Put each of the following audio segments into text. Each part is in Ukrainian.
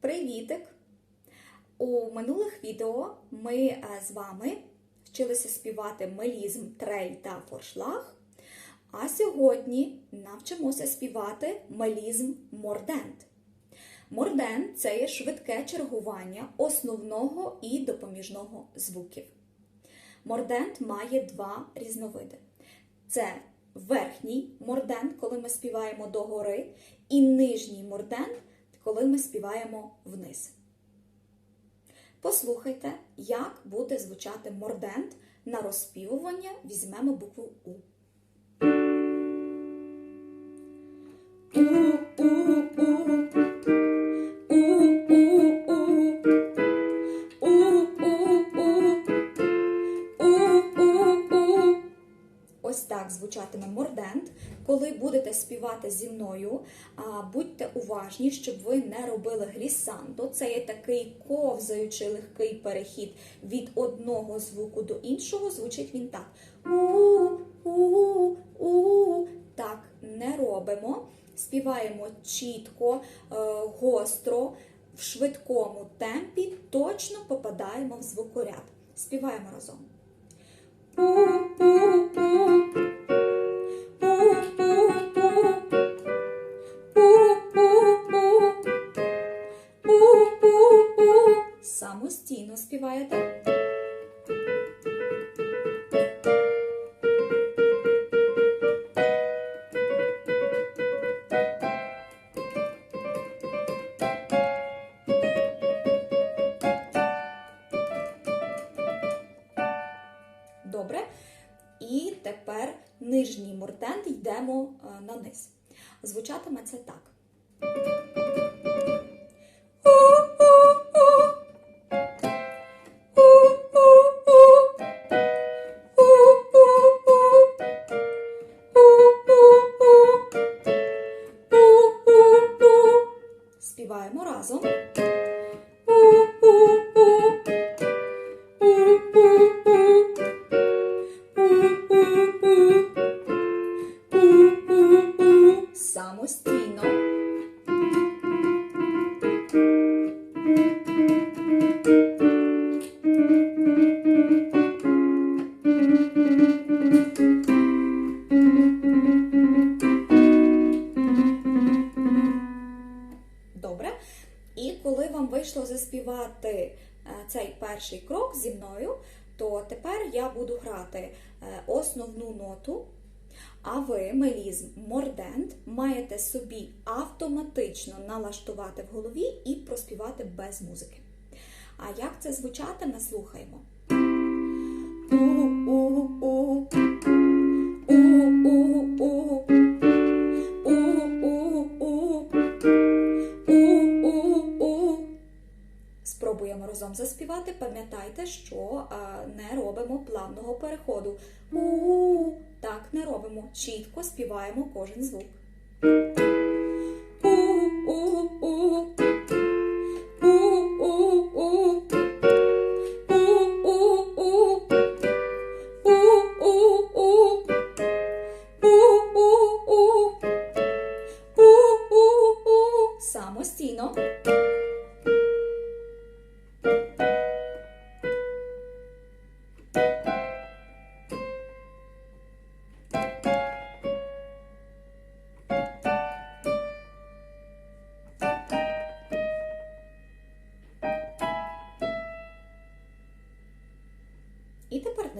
Привітик! У минулих відео ми е, з вами вчилися співати мелізм, трель та форшлаг. А сьогодні навчимося співати мелізм мордент. Мордент це є швидке чергування основного і допоміжного звуків. Мордент має два різновиди: це верхній мордент, коли ми співаємо догори, і нижній мордент, коли ми співаємо вниз. Послухайте, як буде звучати мордент на розпівування Візьмемо букву У. Ось так звучатиме мордент. Коли будете співати зі мною, будьте уважні, щоб ви не робили глісандо. Це є такий ковзаючий легкий перехід від одного звуку до іншого. Звучить він так. У, у, у. Так не робимо. Співаємо чітко, е, гостро, в швидкому темпі, точно попадаємо в звукоряд. Співаємо разом. Самостійно тепер нижній мордент йдемо е, на низ. Звучатиме це так. Співаємо разом. Самостійно. Вийшло заспівати е, цей перший крок зі мною, то тепер я буду грати е, основну ноту, а ви, мелізм мордент, маєте собі автоматично налаштувати в голові і проспівати без музики. А як це звучатиме, слухаємо. Разом заспівати. Пам'ятайте, що не робимо плавного переходу. У так не робимо. Чітко співаємо кожен звук.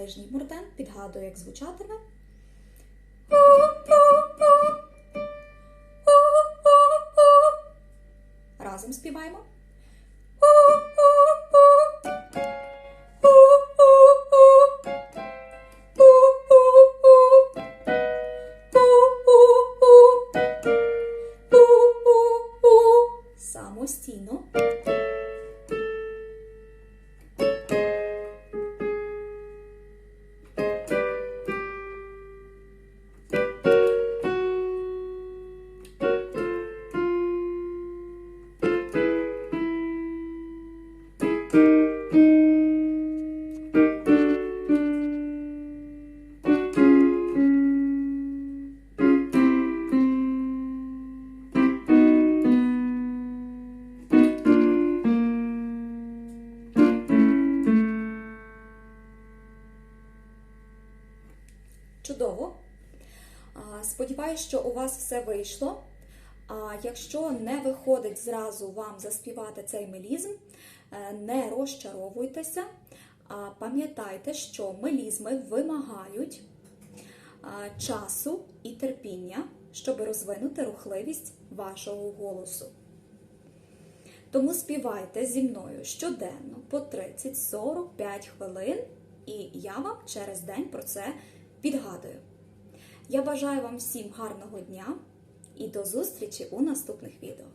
Нижній мордент підгадує, як звучатиме. Разом співаємо. Самостійно. Сподіваюсь, що у вас все вийшло. А якщо не виходить зразу вам заспівати цей мелізм, е, не розчаровуйтеся. А Пам'ятайте, що мелізми вимагають часу і терпіння, щоб розвинути рухливість вашого голосу. Тому співайте зі мною щоденно по 30-45 хвилин, і я вам через день про це підгадую. Я бажаю вам всім гарного дня і до зустрічі у наступних відео.